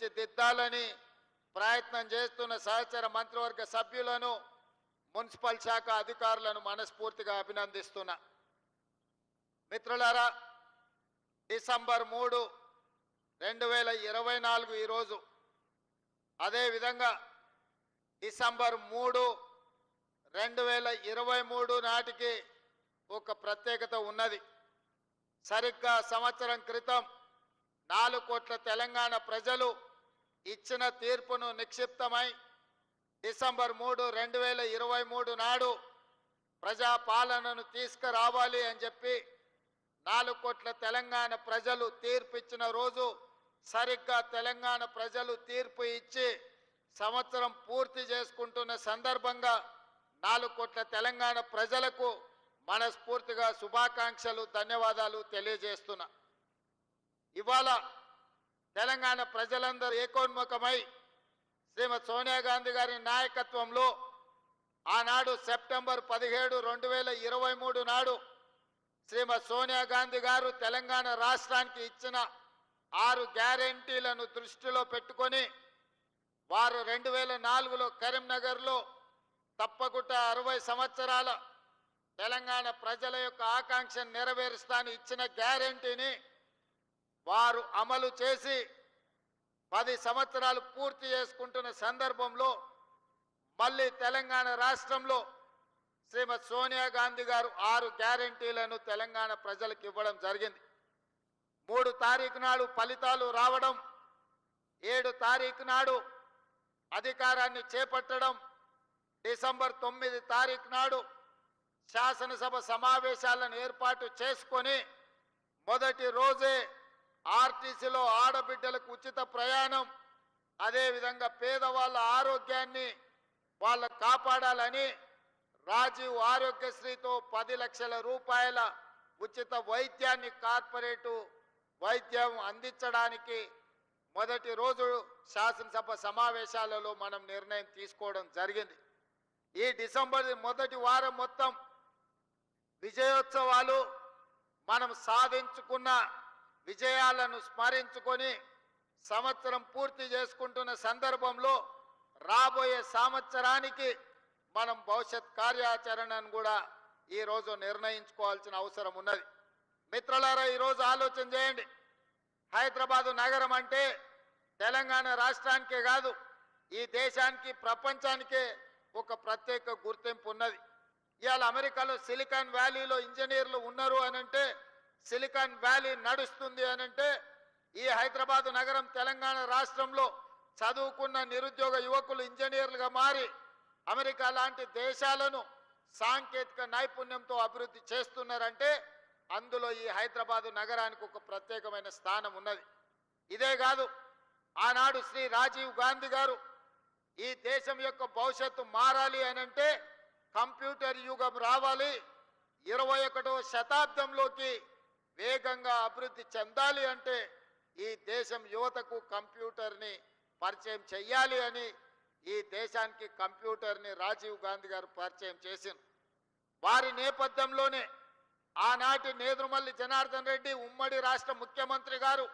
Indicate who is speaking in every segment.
Speaker 1: తీర్చిదిద్దాలని ప్రయత్నం చేస్తున్న సహచర మంత్రివర్గ సభ్యులను మున్సిపల్ శాఖ అధికారులను మనస్ఫూర్తిగా అభినందిస్తున్నా. మిత్రులారా డిసెంబర్ మూడు రెండు వేల ఇరవై నాలుగు ఈరోజు అదేవిధంగా డిసెంబర్ మూడు రెండు వేల ఇరవై మూడు నాటికి ఒక ప్రత్యేకత ఉన్నది. సరిగ్గా సంవత్సరం క్రితం నాలుగు కోట్ల తెలంగాణ ప్రజలు ఇచ్చిన తీర్పును నిక్షిప్తమై డిసెంబర్ మూడు రెండు వేల ఇరవై మూడు నాడు ప్రజాపాలనను తీసుకురావాలి అని చెప్పి నాలుగు కోట్ల తెలంగాణ ప్రజలు తీర్పు ఇచ్చిన రోజు సరిగ్గా తెలంగాణ ప్రజలు తీర్పు ఇచ్చి సంవత్సరం పూర్తి చేసుకుంటున్న సందర్భంగా నాలుగు కోట్ల తెలంగాణ ప్రజలకు మనస్ఫూర్తిగా శుభాకాంక్షలు ధన్యవాదాలు తెలియజేస్తున్నా. ఇవాళ తెలంగాణ ప్రజలందరూ ఏకోన్ముఖమై శ్రీమతి సోనియా గాంధీ గారి నాయకత్వంలో ఆనాడు సెప్టెంబర్ పదిహేడు రెండు వేల ఇరవై మూడు నాడు శ్రీమతి సోనియా గాంధీ గారు తెలంగాణ రాష్ట్రానికి ఇచ్చిన ఆరు గ్యారంటీలను దృష్టిలో పెట్టుకొని వారు రెండు వేల నాలుగులో కరీంనగర్లో తప్పకుండా అరవై సంవత్సరాల తెలంగాణ ప్రజల యొక్క ఆకాంక్షను నెరవేరుస్తాను ఇచ్చిన గ్యారంటీని వారు అమలు చేసి పది సంవత్సరాలు పూర్తి చేసుకుంటున్న సందర్భంలో మళ్ళీ తెలంగాణ రాష్ట్రంలో శ్రీమతి సోనియా గాంధీ గారు ఆరు గ్యారంటీలను తెలంగాణ ప్రజలకు ఇవ్వడం జరిగింది. మూడు తారీఖు నాడు ఫలితాలు రావడం ఏడు తారీఖు నాడు అధికారాన్ని చేపట్టడం డిసెంబర్ తొమ్మిది తారీఖు నాడు శాసనసభ సమావేశాలను ఏర్పాటు చేసుకొని మొదటి రోజే ఆర్టీసీలో ఆడబిడ్డలకు ఉచిత ప్రయాణం అదేవిధంగా పేదవాళ్ళ ఆరోగ్యాన్ని వాళ్ళు కాపాడాలని రాజీవ్ ఆరోగ్యశ్రీతో పది లక్షల రూపాయల ఉచిత వైద్యాన్ని కార్పొరేటు వైద్యం అందించడానికి మొదటి రోజు శాసనసభ సమావేశాలలో మనం నిర్ణయం తీసుకోవడం జరిగింది. ఈ డిసెంబర్ మొదటి వారం మొత్తం విజయోత్సవాలు మనం సాధించుకున్న విజయాలను స్మరించుకొని సంవత్సరం పూర్తి చేసుకుంటున్న సందర్భంలో రాబోయే సంవత్సరానికి మనం భవిష్యత్ కార్యాచరణను కూడా ఈరోజు నిర్ణయించుకోవాల్సిన అవసరం ఉన్నది. మిత్రులారా ఈరోజు ఆలోచన చేయండి. హైదరాబాదు నగరం అంటే తెలంగాణ రాష్ట్రానికే కాదు ఈ దేశానికి ప్రపంచానికే ఒక ప్రత్యేక గుర్తింపు ఉన్నది. ఇవాళ అమెరికాలో సిలికాన్ వ్యాలీలో ఇంజనీర్లు ఉన్నారు అని అంటే సిలికాన్ వ్యాలీ నడుస్తుంది అని అంటే ఈ హైదరాబాద్ నగరం తెలంగాణ రాష్ట్రంలో చదువుకున్న నిరుద్యోగ యువకులు ఇంజనీర్లుగా మారి అమెరికా లాంటి దేశాలను సాంకేతిక నైపుణ్యంతో అభివృద్ధి చేస్తున్నారంటే అందులో ఈ హైదరాబాదు నగరానికి ఒక ప్రత్యేకమైన స్థానం ఉన్నది. ఇదే కాదు ఆనాడు శ్రీ రాజీవ్ గాంధీ గారు ఈ దేశం యొక్క భవిష్యత్తు మారాలి అని అంటే కంప్యూటర్ యుగం రావాలి. ఇరవై ఒకటవ శతాబ్దంలోకి వేగంగా అభివృద్ధి చెందాలి అంటే ఈ దేశం యువతకు కంప్యూటర్ని పరిచయం చెయ్యాలి అని ఈ దేశానికి కంప్యూటర్ని రాజీవ్ గాంధీ గారు పరిచయం చేసింది వారి నేపథ్యంలోనే ఆనాటి నేదురుమల్లి జనార్దన్ రెడ్డి ఉమ్మడి రాష్ట్ర ముఖ్యమంత్రి గారు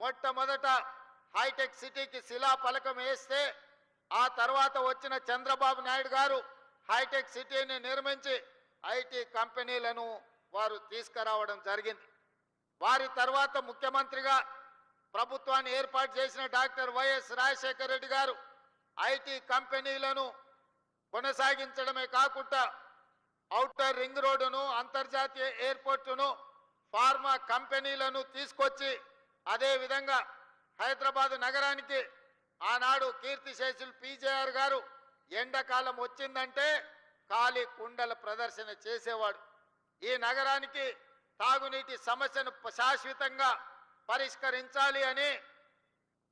Speaker 1: మొట్టమొదట హైటెక్ సిటీకి శిలా పలకం వేస్తే ఆ తర్వాత వచ్చిన చంద్రబాబు నాయుడు గారు హైటెక్ సిటీని నిర్మించి ఐటీ కంపెనీలను వారు తీసుకురావడం జరిగింది. వారి తర్వాత ముఖ్యమంత్రిగా ప్రభుత్వాన్ని ఏర్పాటు చేసిన డాక్టర్ వైఎస్ రాజశేఖర రెడ్డి గారు ఐటీ కంపెనీలను కొనసాగించడమే కాకుండా ఔటర్ రింగ్ రోడ్డును అంతర్జాతీయ ఎయిర్పోర్టును ఫార్మా కంపెనీలను తీసుకొచ్చి అదేవిధంగా హైదరాబాద్ నగరానికి ఆనాడు కీర్తిశేషులు పీజేఆర్ గారు ఎండాకాలం వచ్చిందంటే ఖాళీ కుండల ప్రదర్శన చేసేవాడు. ఈ నగరానికి తాగునీటి సమస్యను శాశ్వతంగా పరిష్కరించాలి అని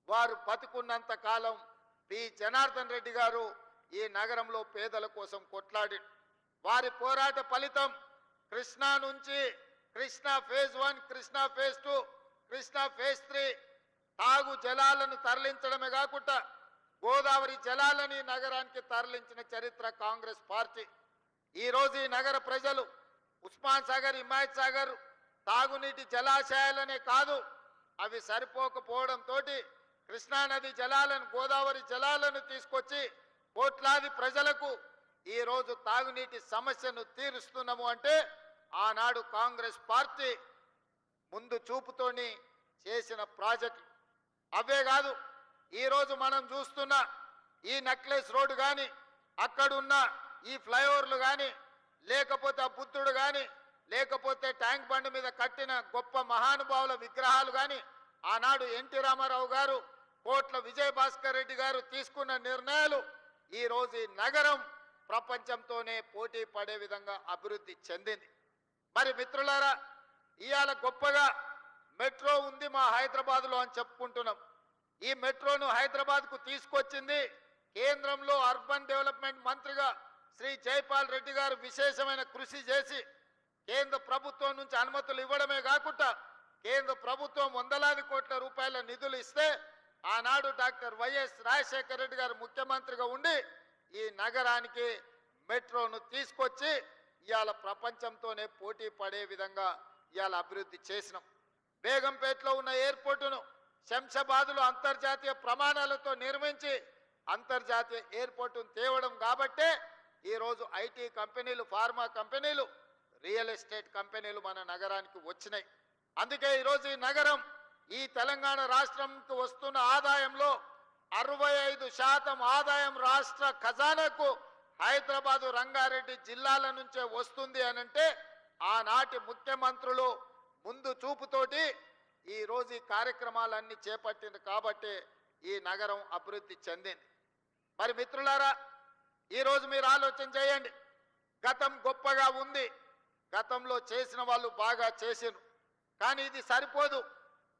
Speaker 1: వారు బతుకున్నంత కాలం పి. జనార్దన్ రెడ్డి గారు ఈ నగరంలో పేదల కోసం కొట్లాడి వారి పోరాట ఫలితం కృష్ణా నుంచి Krishna phase one Krishna phase two Krishna phase three తాగు జలాలను తరలించడమే కాకుండా గోదావరి జలాలని నగరానికి తరలించిన చరిత్ర కాంగ్రెస్ పార్టీ. ఈరోజు ఈ నగర ప్రజలు ఉస్మాన్ సాగర్ హిమాయత్ సాగర్ తాగునీటి జలాశయాలనే కాదు అవి సరిపోకపోవడంతో కృష్ణానది జలాలను గోదావరి జలాలను తీసుకొచ్చి కోట్లాది ప్రజలకు ఈ రోజు తాగునీటి సమస్యను తీరుస్తున్నాము అంటే ఆనాడు కాంగ్రెస్ పార్టీ ముందు చూపుతోని చేసిన ప్రాజెక్టు. అవే కాదు ఈరోజు మనం చూస్తున్న ఈ నెక్లెస్ రోడ్డు కానీ అక్కడున్న ఈ ఫ్లైఓవర్లు కానీ లేకపోతే ఆ బుద్ధుడు కానీ లేకపోతే ట్యాంక్ బండ్ మీద కట్టిన గొప్ప మహానుభావుల విగ్రహాలు కానీ ఆనాడు ఎన్టీ రామారావు గారు కోట్ల విజయ భాస్కర్ రెడ్డి గారు తీసుకున్న నిర్ణయాలు ఈ రోజు ఈ నగరం ప్రపంచంతోనే పోటీ పడే విధంగా అభివృద్ధి చెందింది. మరి మిత్రులారా ఇవాళ గొప్పగా మెట్రో ఉంది మా హైదరాబాద్లో అని చెప్పుకుంటున్నాం. ఈ మెట్రోను హైదరాబాద్కు తీసుకొచ్చింది కేంద్రంలో అర్బన్ డెవలప్మెంట్ మంత్రిగా శ్రీ జైపాల్ రెడ్డి గారు విశేషమైన కృషి చేసి కేంద్ర ప్రభుత్వం నుంచి అనుమతులు ఇవ్వడమే కాకుండా కేంద్ర ప్రభుత్వం వందలాది కోట్ల రూపాయల నిధులు ఇస్తే ఆనాడు డాక్టర్ వైఎస్ రాజశేఖర రెడ్డి గారు ముఖ్యమంత్రిగా ఉండి ఈ నగరానికి మెట్రోను తీసుకొచ్చి ఇవాళ ప్రపంచంతోనే పోటీ పడే విధంగా ఇవాళ అభివృద్ధి చేసినాం. బేగంపేటలో ఉన్న ఎయిర్పోర్టును శంషాబాదులో అంతర్జాతీయ ప్రమాణాలతో నిర్మించి అంతర్జాతీయ ఎయిర్పోర్టును తేవడం కాబట్టే ఈరోజు ఐటీ కంపెనీలు ఫార్మా కంపెనీలు రియల్ ఎస్టేట్ కంపెనీలు మన నగరానికి వచ్చినాయి. అందుకే ఈరోజు ఈ నగరం ఈ తెలంగాణ రాష్ట్రంకు వస్తున్న ఆదాయంలో అరవై ఐదు శాతం ఆదాయం రాష్ట్ర ఖజానాకు హైదరాబాదు రంగారెడ్డి జిల్లాల నుంచే వస్తుంది అనంటే ఆనాటి ముఖ్యమంత్రులు ముందు చూపుతోటి ఈరోజు ఈ కార్యక్రమాలన్నీ చేపట్టింది కాబట్టి ఈ నగరం అభివృద్ధి చెందింది. మరి మిత్రులారా ఈరోజు మీరు ఆలోచన చేయండి. గతం గొప్పగా ఉంది. గతంలో చేసిన వాళ్ళు బాగా చేసిరు కానీ ఇది సరిపోదు.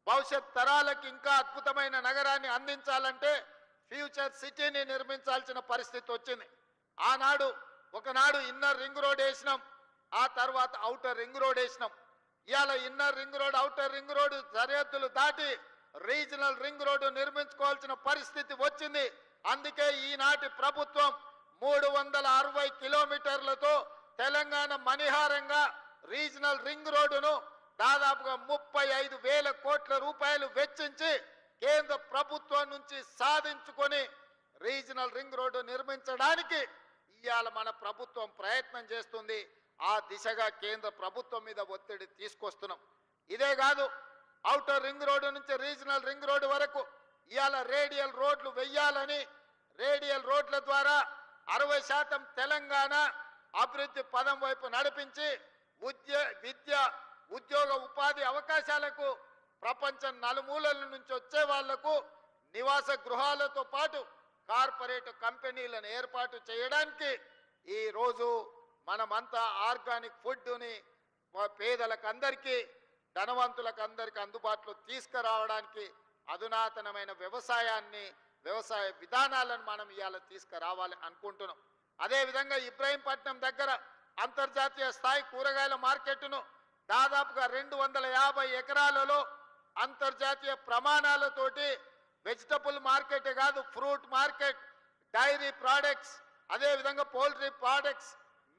Speaker 1: భవిష్యత్ తరాలకు ఇంకా అద్భుతమైన నగరాన్ని అందించాలంటే ఫ్యూచర్ సిటీని నిర్మించాల్సిన పరిస్థితి వచ్చింది. ఆనాడు ఒకనాడు ఇన్నర్ రింగ్ రోడ్ వేసినాం. ఆ తర్వాత అవుటర్ రింగ్ రోడ్ వేసినాం. ఇవాళ inner ring road outer ring road సరిహద్దులు దాటి రీజనల్ రింగ్ రోడ్డు నిర్మించుకోవాల్సిన పరిస్థితి వచ్చింది. అందుకే ఈనాటి ప్రభుత్వం మూడు వందల అరవై కిలోమీటర్లతో తెలంగాణ మణిహారంగా రీజనల్ రింగ్ రోడ్డును దాదాపుగా ముప్పై ఐదు వేల కోట్ల రూపాయలు వెచ్చించి కేంద్ర ప్రభుత్వం నుంచి సాధించుకొని రీజనల్ రింగ్ రోడ్డు నిర్మించడానికి ఇవాళ మన ప్రభుత్వం ప్రయత్నం చేస్తుంది. ఆ దిశగా కేంద్ర ప్రభుత్వం మీద ఒత్తిడి తీసుకొస్తున్నాం. ఇదే కాదు అవుటర్ రింగ్ రోడ్డు నుంచి రీజనల్ రింగ్ రోడ్డు వరకు ఇవాళ రేడియల్ రోడ్లు వెయ్యాలని రేడియల్ రోడ్ల ద్వారా అరవై శాతం తెలంగాణ అభివృద్ధి పదం వైపు నడిపించి ఉద్య విద్య ఉద్యోగ ఉపాధి అవకాశాలకు ప్రపంచం నలుమూలల నుంచి వచ్చే వాళ్ళకు నివాస గృహాలతో పాటు కార్పొరేట్ కంపెనీలను ఏర్పాటు చేయడానికి ఈ రోజు మనమంతా ఆర్గానిక్ ఫుడ్ని పేదలకు అందరికీ ధనవంతులకు అందరికీ అందుబాటులో తీసుకురావడానికి అధునాతనమైన వ్యవసాయాన్ని వ్యవసాయ విధానాలను మనం ఇవాళ తీసుకురావాలి అనుకుంటున్నాం. అదేవిధంగా ఇబ్రాహీంపట్నం దగ్గర అంతర్జాతీయ స్థాయి కూరగాయల మార్కెట్ను దాదాపుగా రెండు వందల యాభై ఎకరాలలో అంతర్జాతీయ ప్రమాణాలతోటి వెజిటబుల్ మార్కెట్ కాదు ఫ్రూట్ మార్కెట్ డైరీ ప్రోడక్ట్స్ అదేవిధంగా పౌల్ట్రీ ప్రోడక్ట్స్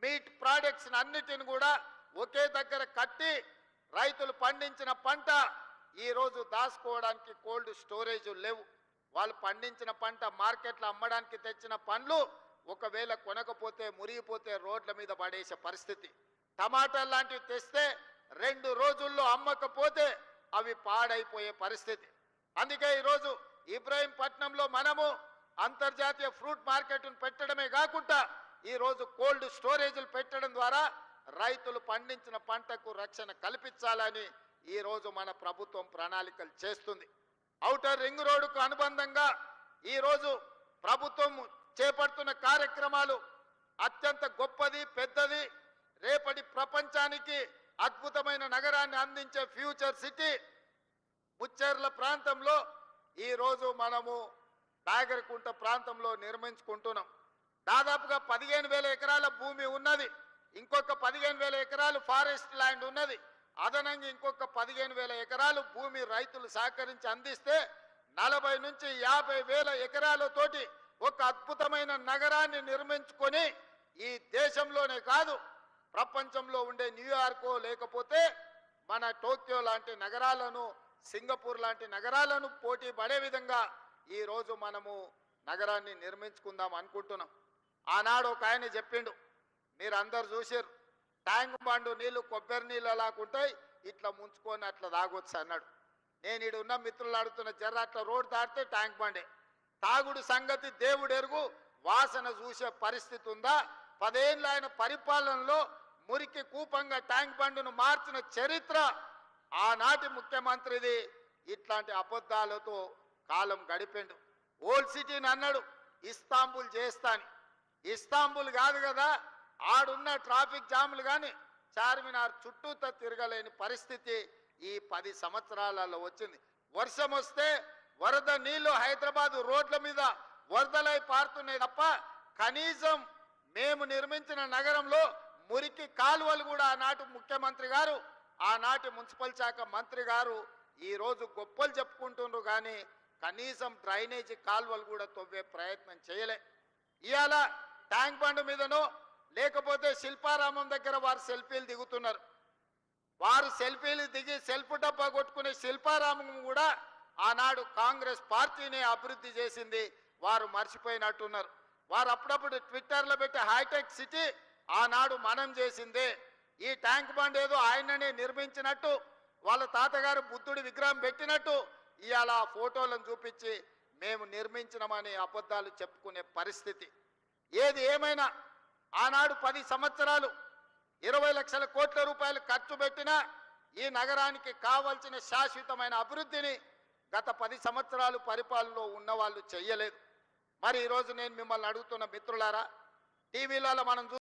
Speaker 1: మీట్ ప్రోడక్ట్స్ అన్నిటిని కూడా ఒకే దగ్గర కట్టి రైతులు పండించిన పంట ఈరోజు దాచుకోవడానికి కోల్డ్ స్టోరేజ్ లేవు. వాళ్ళు పండించిన పంట మార్కెట్లో అమ్మడానికి తెచ్చిన పండ్లు ఒకవేళ కొనకపోతే మురిగిపోతే రోడ్ల మీద పడేసే పరిస్థితి. టమాటాలు లాంటివి తెస్తే రెండు రోజుల్లో అమ్మకపోతే అవి పాడైపోయే పరిస్థితి. అందుకే ఈరోజు ఇబ్రాహీంపట్నంలో మనము అంతర్జాతీయ ఫ్రూట్ మార్కెట్ను పెట్టడమే కాకుండా ఈరోజు కోల్డ్ స్టోరేజీలు పెట్టడం ద్వారా రైతులు పండించిన పంటకు రక్షణ కల్పించాలని ఈరోజు మన ప్రభుత్వం ప్రణాళికలు చేస్తుంది. ఔటర్ రింగ్ రోడ్డుకు అనుబంధంగా ఈరోజు ప్రభుత్వం చేపడుతున్న కార్యక్రమాలు అత్యంత గొప్పది పెద్దది. రేపటి ప్రపంచానికి అద్భుతమైన నగరాన్ని అందించే ఫ్యూచర్ సిటీ ముచ్చేర్ల ప్రాంతంలో ఈరోజు మనము నాగరికుంట ప్రాంతంలో నిర్మించుకుంటున్నాం. దాదాపుగా పదిహేను వేల ఎకరాల భూమి ఉన్నది. ఇంకొక పదిహేను వేల ఎకరాలు ఫారెస్ట్ ల్యాండ్ ఉన్నది. అదనంగా ఇంకొక పదిహేను వేల ఎకరాలు భూమి రైతులు సహకరించి అందిస్తే నలభై నుంచి యాభై వేల ఎకరాలతోటి ఒక అద్భుతమైన నగరాన్ని నిర్మించుకొని ఈ దేశంలోనే కాదు ప్రపంచంలో ఉండే న్యూయార్కో లేకపోతే మన టోక్యో లాంటి నగరాలను సింగపూర్ లాంటి నగరాలను పోటీ పడే విధంగా ఈరోజు మనము నగరాన్ని నిర్మించుకుందాం అనుకుంటున్నాం. ఆనాడు ఒక ఆయన చెప్పిండు మీరు అందరు చూసారు ట్యాంక్ బండు నీళ్ళు కొబ్బరి నీళ్ళు లాకుంటాయి ఇట్లా ముంచుకొని అట్లా తాగొచ్చు అన్నాడు. నేను ఇడు ఉన్న మిత్రులు ఆడుతున్న జర్ర అట్లా రోడ్ దాటితే ట్యాంక్ బండే. తాగుడు సంగతి దేవుడు ఎరుగు వాసన చూసే పరిస్థితి ఉందా? పదేళ్ళు ఆయన పరిపాలనలో మురికి కూపంగా ట్యాంక్ బండును మార్చిన చరిత్ర ఆనాటి ముఖ్యమంత్రిది ఇట్లాంటి అబద్ధాలతో కాలం గడిపెండు. ఓల్డ్ సిటీని అన్నాడు ఇస్తాంబుల్ చేస్తాని ఇస్తాంబుల్ కాదు కదా ఆడున్న ట్రాఫిక్ జాములు కానీ చార్మినార్ చుట్టూతో తిరగలేని పరిస్థితి ఈ పది సంవత్సరాలలో వచ్చింది. వర్షం వస్తే వరద నీళ్ళు హైదరాబాద్ రోడ్ల మీద వరదలై పారుతున్నాయి తప్ప కనీసం మేము నిర్మించిన నగరంలో మురికి కాలువలు కూడా ఆనాటి ముఖ్యమంత్రి గారు ఆనాటి మున్సిపల్ శాఖ మంత్రి గారు ఈరోజు గొప్పలు చెప్పుకుంటున్నారు కానీ కనీసం డ్రైనేజీ కాలువలు కూడా తవ్వే ప్రయత్నం చేయలే. ఇవాళ ట్యాంక్ బండ్ మీదనో లేకపోతే శిల్పారామం దగ్గర వారు సెల్ఫీలు దిగుతున్నారు. వారు సెల్ఫీలు దిగి సెల్ఫ్ డబ్బా కొట్టుకునే శిల్పారామం కూడా ఆనాడు కాంగ్రెస్ పార్టీని అభివృద్ధి చేసింది. వారు మర్చిపోయినట్టున్నారు. వారు అప్పుడప్పుడు ట్విట్టర్లో పెట్టి హైటెక్ సిటీ ఆనాడు మనం చేసిందే. ఈ ట్యాంక్ బండ్ ఏదో ఆయననే నిర్మించినట్టు వాళ్ళ తాతగారు బుద్ధుడి విగ్రహం పెట్టినట్టు ఇవాళ ఆ ఫోటోలను చూపించి మేము నిర్మించినమని అబద్ధాలు చెప్పుకునే పరిస్థితి. ఏది ఏమైనా ఆనాడు పది సంవత్సరాలు ఇరవై లక్షల కోట్ల రూపాయలు ఖర్చు పెట్టినా ఈ నగరానికి కావలసిన శాశ్వతమైన అభివృద్ధిని గత పది సంవత్సరాలు పరిపాలనలో ఉన్న వాళ్ళు చెయ్యలేదు. మరి ఈరోజు నేను మిమ్మల్ని అడుగుతున్న మిత్రులారా టీవీలలో మనం